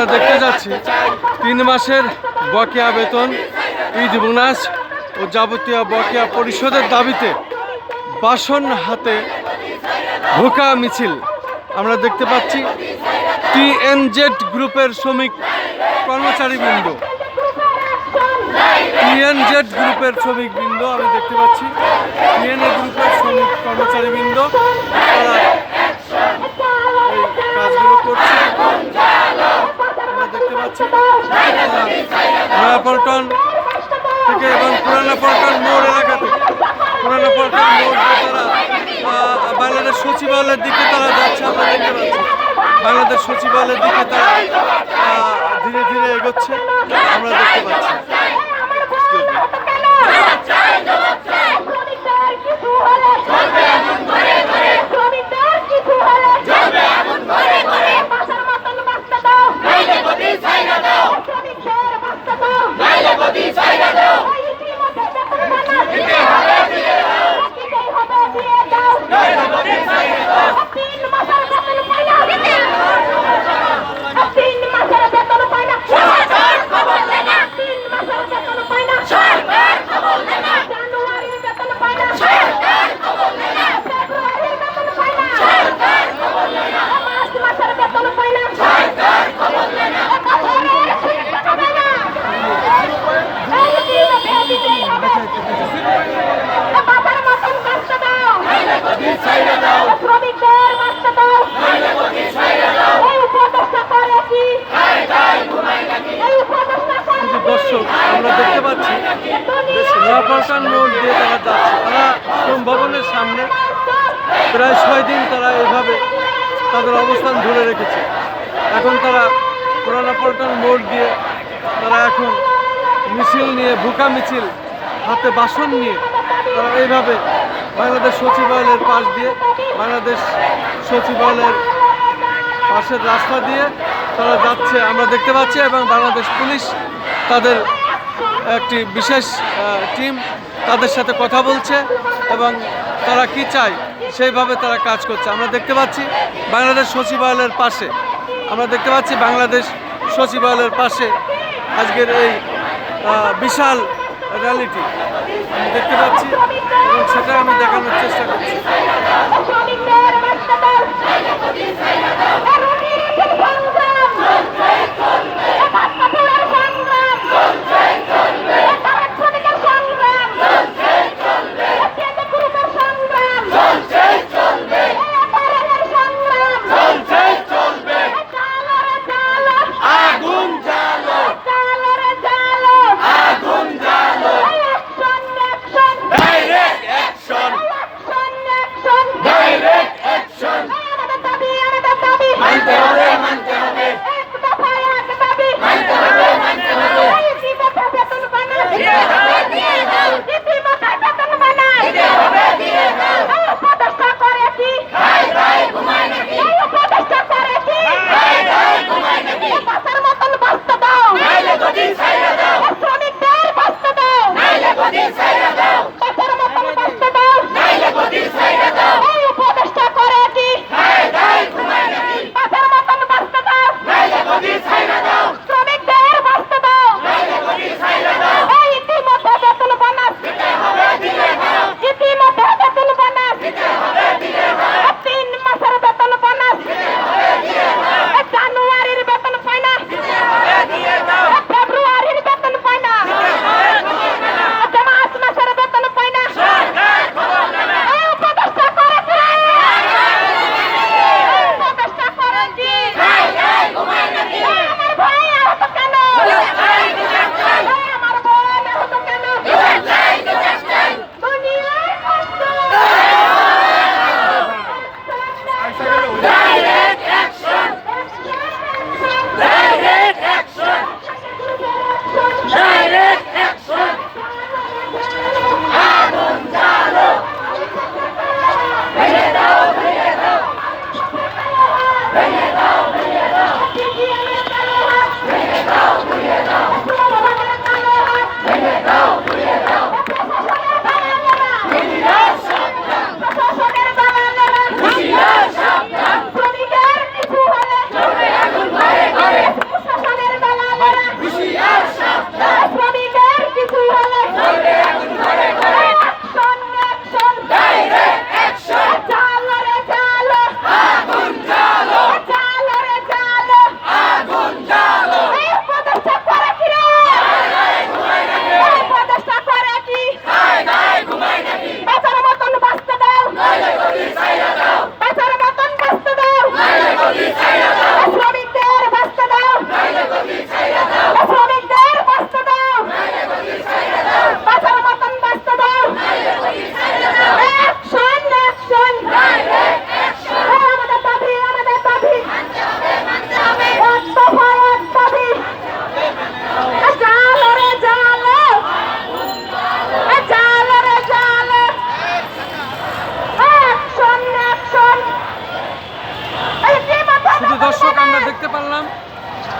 আমরা দেখতে যাচ্ছি তিন মাসের বকেয়া বেতন, ঈদ বোনাস ও যাবতীয় বকেয়া পরিশোধের দাবিতে বাসন হাতে ভোকা মিছিল। আমরা দেখতে পাচ্ছি টিএনজেড গ্রুপের শ্রমিক কর্মচারীবৃন্দ টিএনজেড গ্রুপের শ্রমিকবৃন্দ আমি দেখতে পাচ্ছি টিএনএ গ্রুপের শ্রমিক কর্মচারীবৃন্দ তারা এই কাজগুলো করছে। দেখতে থেকে এবং পুরানা পল্টন মোড় এলাকা থেকে। পুরানা পল্টন মোড় তারা বাংলাদেশ সচিবালয়ের দিকে তারা যাচ্ছে, আমরা দেখতে পাচ্ছি। বাংলাদেশ সচিবালয়ের দিকে তারা ধীরে ধীরে এগোচ্ছে, আমরা দেখতে পাচ্ছি। প্রায় ছয় দিন তারা এইভাবে তাদের অবস্থান ধরে রেখেছে। এখন তারা পুরানা পল্টন মোড় দিয়ে তারা এখন মিছিল নিয়ে, ভুকা মিছিল, হাতে বাসন নিয়ে তারা এইভাবে বাংলাদেশ সচিবালয়ের পাশ দিয়ে, বাংলাদেশ সচিবালয়ের পাশের রাস্তা দিয়ে তারা যাচ্ছে। আমরা দেখতে পাচ্ছি এবং বাংলাদেশ পুলিশ তাদের একটি বিশেষ টিম তাদের সাথে কথা বলছে এবং তারা কি চায় সেইভাবে তারা কাজ করছে। আমরা দেখতে পাচ্ছি বাংলাদেশ সচিবালয়ের পাশে, আমরা দেখতে পাচ্ছি বাংলাদেশ সচিবালয়ের পাশে আজকের এই বিশাল র্যালিটি আমি দেখতে পাচ্ছি এবং সেটা আমি দেখানোর চেষ্টা করছি।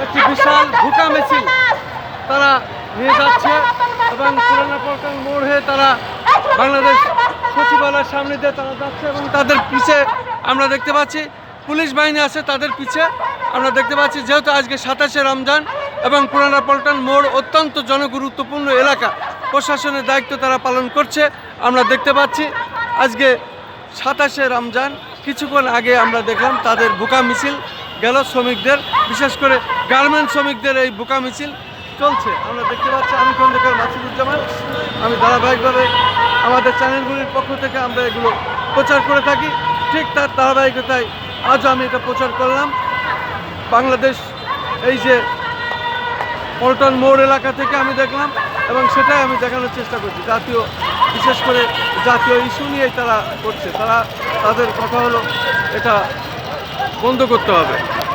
একটি বিশাল ভুটা মেশিন তারা নিয়ে যাচ্ছে এবং পুরানা পল্টন মোড় হয়ে তারা বাংলাদেশ সচিবালয়ের সামনে দিয়ে তারা যাচ্ছে এবং তাদের পিছে আমরা দেখতে পাচ্ছি, পুলিশ বাহিনী আছে তাদের পিছে আমরা দেখতে পাচ্ছি, যেহেতু আজকে সাতাশে রমজান এবং পুরানা পল্টন মোড় অত্যন্ত জনগুরুত্বপূর্ণ এলাকা, প্রশাসনের দায়িত্ব তারা পালন করছে, আমরা দেখতে পাচ্ছি, আজকে সাতাশে রমজান, কিছুক্ষণ আগে আমরা দেখলাম তাদের বোকা মিছিল গেল শ্রমিকদের, বিশেষ করে গার্মেন্ট শ্রমিকদের এই বোকা মিছিল চলছে। আমরা দেখতে পাচ্ছি আমি কোন খন্দকার মাসিদুজ্জামান। আমি ধারাবাহিকভাবে আমাদের চ্যানেলগুলির পক্ষ থেকে আমরা এগুলো প্রচার করে থাকি। ঠিক তার ধারাবাহিকতায় আজও আমি এটা প্রচার করলাম। বাংলাদেশ এই যে পল্টন মোড় এলাকা থেকে আমি দেখলাম এবং সেটাই আমি দেখানোর চেষ্টা করছি। জাতীয়, বিশেষ করে জাতীয় ইস্যু নিয়েই তারা করছে। তারা, তাদের কথা হলো এটা বন্ধ করতে হবে